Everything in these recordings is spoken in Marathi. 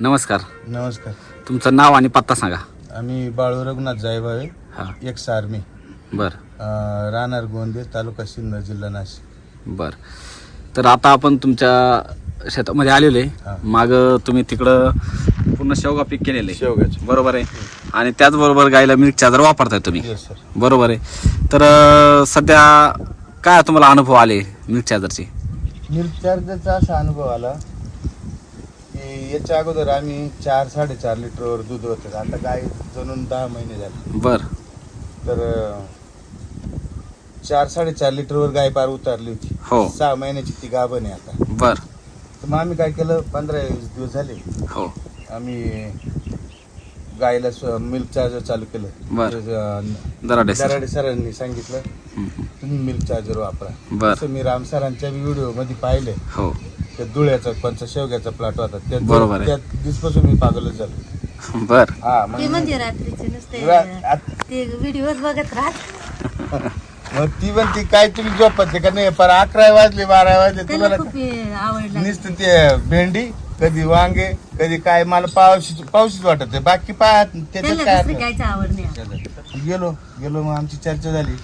नमस्कार. नमस्कार. तुमचं नाव आणि पत्ता सांगा. आम्ही बाळू रघुनाथ जायभावे हां. एक्स आर्मी बर. अं, राहणार गोंदे तालुका सिन्नर जिल्हा नाशिक. बर. तर आता आपण तुमच्या शेतामध्ये आलेलो हा. आहे माग तुम्ही तिकडं पूर्ण शेवगा पीक केलेलं आहे बरोबर आहे. आणि त्याचबरोबर गायला मिल्क चार्जर वापरताय तुम्ही. येस सर बरोबर आहे. तर अं, सध्या काय तुम्हाला अनुभव आले मिल्क मिल्क चार्जरचा असा अनुभव आला की याच्या अगोदर आम्ही चार साडेचार लिटरवर दूध होतं. आता गाय जणून दहा महिने झाले. बर. तर चार साडेचार लिटरवर गाय पार उतारली होती. हो. सहा महिन्याची ती गाभण आहे आता. बर. तर मग आम्ही काय केलं? पंधरा वीस दिवस झाले. हो. आम्ही गायला मिल्क चार्जर चालू केलं. बर. ते, अं, दराडे सर. दराडे सरांनी सांगितलं हम्म. तुम्ही मिल्क चार्जर वापरा. बर. तसं मी राम सरांच्या व्हिडिओमध्ये पाहिले हो. त्या धुळ्याचा कोणचा शेवग्याचा प्लॉट होता. त्या बरोबर आहे. त्या दिवसपासून मी पागलच झालो. बर. हा ते मग म्हणजे रात्रीचे नुसते रा- आत- ते व्हिडिओज बघत राहत. मग ती काय तुम्ही झोपत का नाही? पर अकरा वाजले बारा वाजले तुम्हाला खूप हे आवडलं नुसतं ते भेंडी कधी वांगे कधी काय मला पावशी पावशीच वाटत आहे. बाकी पाय त्याच्यात त्याला काय दुसरी अर्थ? कायच आवड नाही. गेलो गेलो मग आमची चर्चा झाली.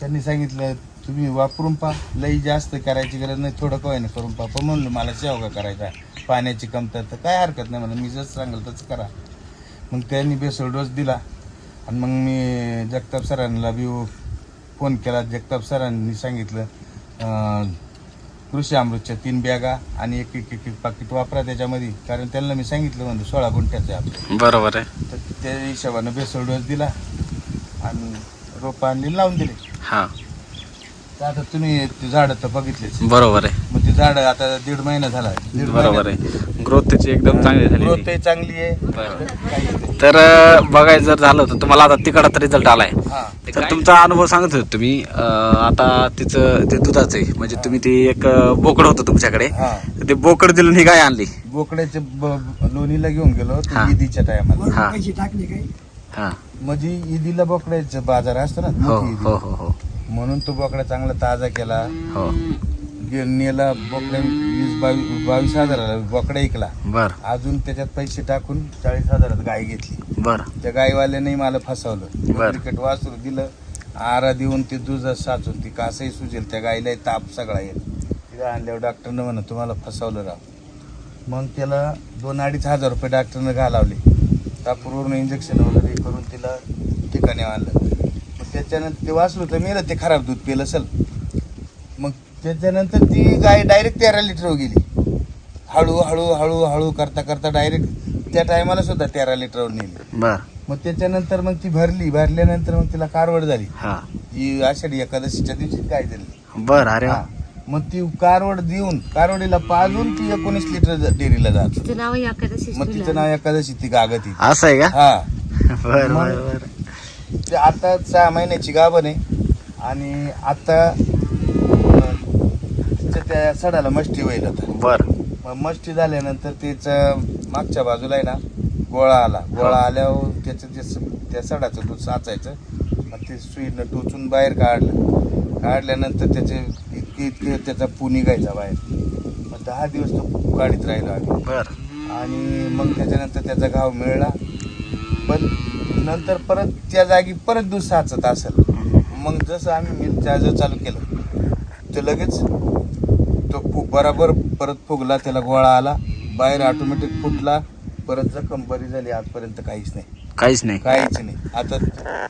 त्यांनी सांगितलं तुम्ही वापरून पहा. लई जास्त करायची गरज नाही थोडं काय नाही करून पहा. पण म्हणलं मला शेवगा करायचा पाण्याची कमतरता काय हरकत नाही मला मी जसं सांगेल तसं करा. मग त्यांनी बेसळ डोस दिला. आणि मग मी जगताप सरांना बी फोन केला. जगताप सरांनी सांगितलं कृषी अमृतच्या तीन बॅगा आणि एक एक एक एक पाकिट वापरा त्याच्यामध्ये. कारण त्यांना मी सांगितलं म्हणजे सोळा गुंठ्याचं आपलं. बरोबर आहे. तर त्या हिशोबानं बेसळ डोस दिला. आणि रोपं आणली लावून दिली. हा. तर आता तुम्ही ते झाडं तर बघितलेच. बरोबर आहे. मग ते झाडं आता दीड महिना झाला. दीड बरोबर आहे. ग्रोथ त्याची एकदम चांगली झाली ग्रोथ चांगली आहे. काही. तर अं, बघायचं जर झालं तर तुम्हाला आता तिकडचा रिझल्ट आलाय. हा. तर तुमचा अनुभव सांगत होते तुम्ही अं, आता तिचं ते दुधाचं आहे. म्हणजे तुम्ही ते एक अं, बोकड होतं तुमच्याकडे. हा. तर ते बोकड दिलं ही गाय आणली. बोकड्याचे ब- लोणीला घेऊन गेलो ते हा. ईदीच्या टायमाला हा. हा. म्हणजे ईदीला बोकड्याचा बाजार असतो ना हो मोठी ईद. हो हो हो. म्हणून तो बोकडा चांगला ताजा केला. हो. नेला बोकड्या वीस बावीस बावीस हजाराला बोकडा ऐकला बर. अजून त्याच्यात पैसे टाकून चाळीस हजारात गाय घेतली. बर. त्या गायवाल्याने मला फसवलं. बर. क्रिकेट वासरू दिलं. आरा देऊन ते दुधा साचून ती कासही सुजेल. त्या गायला ताप सगळा येत. तिला आणल्यावर डॉक्टरनं म्हणा तुम्हाला फसवलं राव. मग त्याला दोन अडीच हजार रुपये डॉक्टरनं घालावले. तापूरवरून इंजेक्शन वगैरे करून तिला ठिकाणी आणलं. त्याच्यानंतर ते वाचलं तर मेलं ते खराब दूध पिलं असेल मग त्याच्यानंतर ती गाय डायरेक्ट तेरा लिटर गेली. हळू हळू हळू हळू करता करता डायरेक्ट त्या टायमाला सुद्धा तेरा लिटरवर नेली. बर. मग त्याच्यानंतर मग ती भरली भरल्यानंतर मग तिला कारवड झाली. हा. ही आषाढी एकादशीच्या दिवशी काय झाली? बर अरे वा. हा. मग ती कारवड देऊन कारवडीला पाजून ती एकोणीस लिटर डेअरीला जात तिचं नाव एखादशी मग तिचं नाव एकादशी ती गागती असं आहे का? हा. बर बर बर. ते आता सहा महिन्याची गाभण आहे. आणि आता अं, तिच्या त्या सडाला मस्ती होईल आता. बर. मग मस्ती झाल्यानंतर त्याचं मागच्या बाजूला आहे ना गोळा आला. गोळा आल्यावर त्याचं ते स- त्या सडाचं दूध साचायचं. मग ते सुईनं टोचून बाहेर काढलं. काढल्यानंतर त्याचे इतके इतके त्याचा पू निघायचा बाहेर. मग दहा दिवस तो गाडीत राहिलो आम्ही. बर. आणि मग त्याच्यानंतर त्याचा घाव मिळला. पण नंतर परत त्या जागी परत दूध साचत असेल. मग जसं आम्ही मिल्क चार्जर चालू केलं तर लगेच तो फु बराबर परत फुगला त्याला गोळा आला बाहेर ऑटोमॅटिक फुटला परत जखम बरी झाली आजपर्यंत काहीच नाही. काहीच नाही. काहीच नाही. आता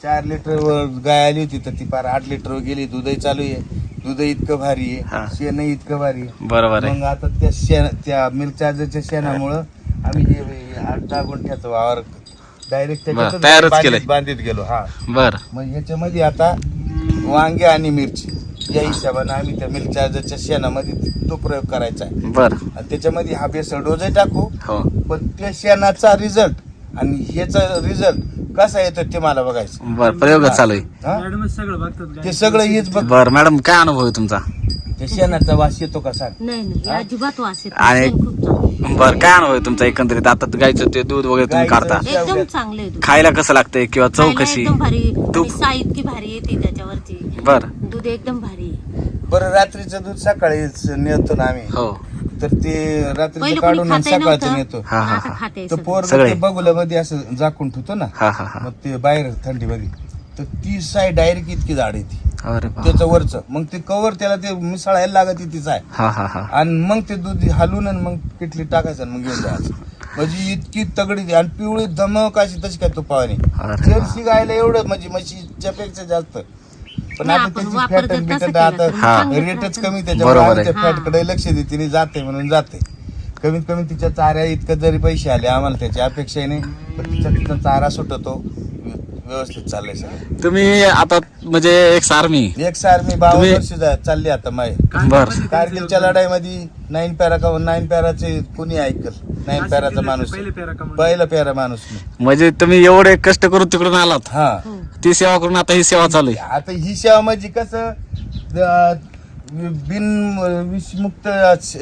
चार लिटरवर गाय आली होती तर ती पार आठ लिटरवर गेली. दूधही चालू आहे. दूध इतकं भारी. आहे. शेणही इतकं भारी आहे. बरोबर मग आता त्या शेण त्या मिल्क चार्जरच्या शेणामुळं आम्ही हे आठ दहा गुंठ्याचा वावर डायरेक्ट तयारच केलंय. बांधित गेलो हा. बर. मग याच्यामध्ये आता वांगे आणि मिरची या हिशोबाने आम्ही त्या चार्जरच्या शेणामध्ये तो प्रयोग करायचा आहे. बर. आणि त्याच्यामध्ये हा बेसळ डोजही टाकू. हो. पण त्या शेणाचा रिझल्ट आणि ह्याचा रिझल्ट कसा येतो ते मला बघायचं. बर प्रयोग चालू आहे. हा? ते सगळं हेच बघ बर मॅडम काय अनुभव आहे तुमचा? त्या शेणाचा वास येतो का सांग नाही नाही अजिबात वास येत आणि- नाही. खूप चांगलं. बर काय अनुभव आहे तुमचा एकंदरीत? आता गायचं ते दूध वगैरे तुम्ही गाईचं- काढता. एकदम चांगलं आहे दूध. खायला कसं लागतंय किंवा चव खायला कशी? एकदम भारी तूप. आणि साई इतकी भारी येते त्याच्यावरची. बर. दूध एकदम भारी आहे. बरं रात्रीचं दूध सकाळीच नेतो ना आम्ही. हो. तर ते रात्री पहिले काढून कोणी आणि खातही सकाळचं नव्हतं. नेतो. हा, हा, आता हा. खाते तर पोर सगळे. बगुल्यामध्ये असं झाकून ठेवतो ना. हा हा हा. मग ते बाहेर थंडीमध्ये. तर ती साय डायरेक्ट इतकी झाड येते अरे बा त्याचं वरचं. मग ते कवर त्याला ते मिसळायला लागत ती साय. हा हा हा. आणि मग ते दूध हलवून आणि मग किटली टाकायचं आणि मग घेऊन जायचं. म्हणजे इतकी तगडी ती आणि पिवळी धमक अशी तशी काय तुपावानी. अरे जर्सी गायला एवढं म्हणजे म्हशीच्या पेक्षा जास्त. पण नाही, आता आपण त्याची वापरतो फॅट तसं बिटन केलं? आता तर हा. रेटच. कमी बरोबर आहे. त्या हा. फॅटकडे लक्ष देते आणि जाते म्हणून जाते. कमीत कमी तिच्या चाऱ्या इतकं जरी पैसे आले आम्हाला त्याची अपेक्षा नाही पण तिचा तिथं चारा सुटतो. व्यवस्थित चाललंय सगळं तुम्ही आता म्हणजे एक आर्मी एक सार मी बावन्न तुम्ही- वर्ष चालली आता माय. बर. कारगिलच्या लढाईमध्ये नाईन पॅरा का नाईन पॅराचे कुणी ऐकल? नाईन पॅराचा माणूस. पहिला पॅरा माणूस मी म्हणजे तुम्ही एवढे कष्ट करून तिकडून आलात. हा. ती सेवा करून आता ही सेवा चालू आहे. आता ही सेवा म्हणजे कसं बिन विषमुक्त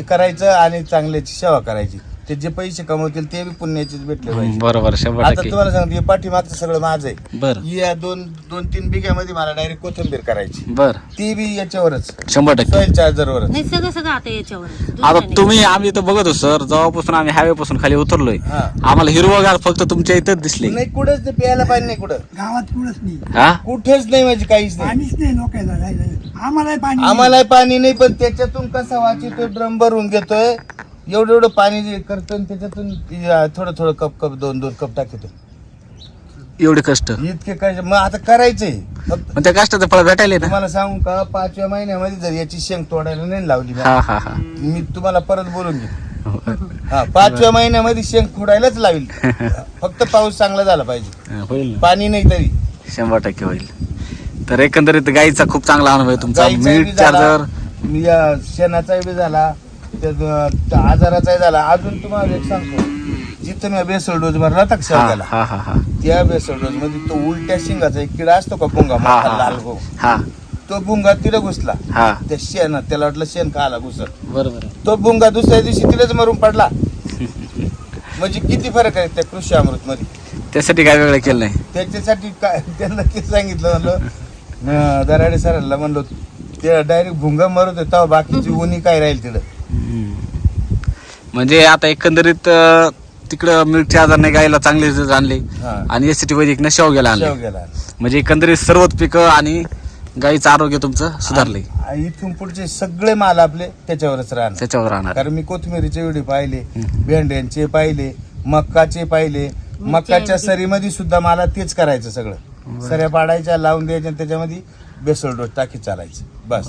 करायचं आणि चांगल्याची सेवा करायची. ते जे पैसे कमवतील ते बी पुण्याचेच भेटले पाहिजे. बरोबर शंभर आता टक्के. तुम्हाला सांगतो हे पाठीमागचं सगळं माझं आहे. बर. या दोन दोन तीन बिघ्यामध्ये मला डायरेक्ट कोथिंबीर करायची. बर. ती बी याच्यावरच. शंभर टक्के. सॉइल चार्जरवरच नाही सगळं सगळं आता याच्यावर आता तुम्ही आम्ही इथं बघतो सर जेव्हापासून आम्ही हायवे पासून खाली उतरलोय हा. आम्हाला हिरवगार फक्त तुमच्या इथंच दिसले. नाही कुठंच नाही प्यायला पाणी नाही कुठं. गावात कुठंच नाही. हा? कुठेच नाही म्हणजे काहीच नाही. पाणीच नाही लोकांना राहिलं आम्हाला पाणी. आम्हाला पाणी नाही पण त्याच्यातून कसा वाचितो ड्रम भरून घेतोय. एवढं एवढं पाणी जे करतो आणि त्याच्यातून अं, थोडं थोडं कप कप दोन दोन कप टाकतो. एवढे कष्ट? इतके काय मग आता करायचंय. फक्त त्या कष्टाचं फळ भेटायले ना? तुम्हाला सांगू का पाचव्या महिन्यामध्ये जर याची शेंग तोडायला नाही लावली हा हा हा. मी तुम्हाला परत बोलून घेईन. हा पाचव्या महिन्यामध्ये शेंग खोडायलाच लावेल. फक्त पाऊस चांगला झाला पाहिजे. होईल ना. पाणी नाही तरी. शंभर टक्के होईल. तर एकंदरीत गाईचा खूप चांगला अनुभव आहे तुमचा. गाईचाही बी मीट झाला, चार्जर. मी शेणाचाही बी झाला. त्या आजाराचाही झाला. अजून तुम्हाला एक सांगतो. जिथं मी बेसल डोस भरला होता का हा हा हा हा. त्या बेसल डोस मध्ये तो उलट्या शिंगाचा एक किडा असतो का भुंगा हा मोठा हा लाल गो हा. तो भुंगा तिला घुसला. हा. त्या शेण त्याला वाटलं शेण खायला घुसत बरोबर तो भुंगा दुसऱ्या दिवशी तिलाच मरून पडला. म्हणजे किती फरक आहे त्या कृषी अमृत मध्ये त्यासाठी काय वेगळं केलं नाही. त्याच्यासाठी काय त्यांना ते सांगितलं म्हणलं अं, दराडे सरांना म्हणलो ते डायरेक्ट भुंगा मरत तेव्हा बाकीची उनी काय राहील तिथं? म्हणजे आता एकंदरीत अं, तिकडं मिल्क चार्जर नाही गायला चांगले आणले. हा. आणि एस टी वैदिक शेवग्याला आणले. शेवग्याला म्हणजे एकंदरीत सर्वच पिकं आणि गाईचं आरोग्य तुमचं सुधारले आ- इथून पुढचे सगळे माल आपले त्याच्यावरच राहणार. त्याच्यावर राहणार. कारण मी कोथमिरीचे व्हिडिओ पाहिले हम्म. भेंड्यांचे पाहिले मक्काचे पाहिले. मक्काच्या सरीमध्ये सुद्धा मला तेच करायचं सगळं. सऱ्या पाडायच्या लावून द्यायच्या आणि त्याच्यामध्ये बेसल डोस टाकी चालायचं. बस.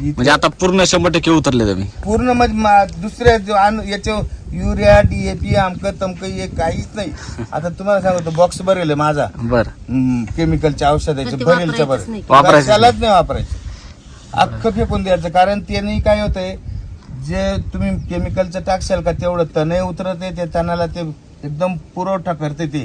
म्हणजे आता पूर्ण शंभर टक्के उतरले तुम्ही पूर्ण म्हणजे मा- दुसऱ्या जो याच्या युरिया डीएपी आमकं तमकं हे काहीच नाही. आता तुम्हाला सांगतो बॉक्स भरेल माझा. बर. केमिकलच्या औषधाचे तर ते भरेलच्या वापरायचंच भरेल नाही. वापरायचंच कशालाच नाही. वापरायचं. अख्खं फेकून द्यायचं. कारण त्याने काय होतंय जे तुम्ही केमिकलचं टाकशाल का तेवढं तणही उतरत ते तणाला ते एकदम पुरवठा करते ते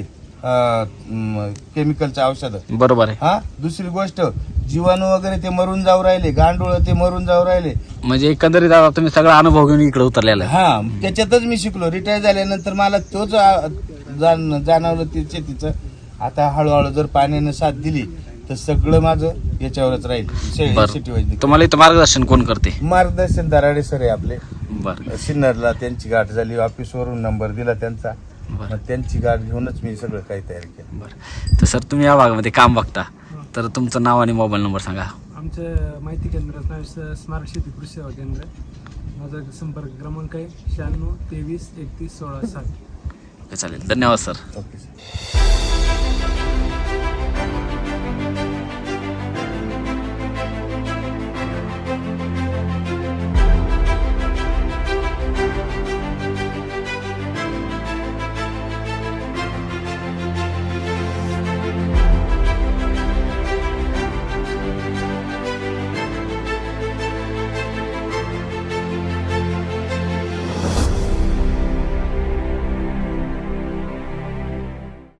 केमिकलच्या औषधं. बरोबर आहे. हा दुसरी गोष्ट जीवाणू वगैरे ते मरून जाऊ राहिले गांडूळ ते मरून जाऊ राहिले. म्हणजे एकंदरीत आता तुम्ही सगळा अनुभव घेऊन इकडे उतरलेला आहे. हा त्याच्यातच मी शिकलो. रिटायर झाल्यानंतर मला तोच आ, जाण जाणवलं ते शेतीचं. आता हळूहळू जर पाण्यानं साथ दिली तर सगळं माझं याच्यावरच राहील. शे- शेती तुम्हाला इथं मार्गदर्शन कोण करते? मार्गदर्शन दराडे सर आहे आपले. बर. सिन्नरला त्यांची गाठ झाली ऑफिसवरून नंबर दिला त्यांचा. बरं. मग त्यांची गाठ घेऊनच मी सगळं काही तयारी केलं. बर. तर सर तुम्ही या भागामध्ये काम बघता. तर तुमचं नाव आणि मोबाईल नंबर सांगा. आमचं माहिती केंद्राचं नाव स- स्मारक शेती कृषी सेवा केंद्र. माझा संपर्क क्रमांक आहे शहाण्णव तेवीस एकतीस सोळा साठ. ओके, चालेल. धन्यवाद सर. Okay sir.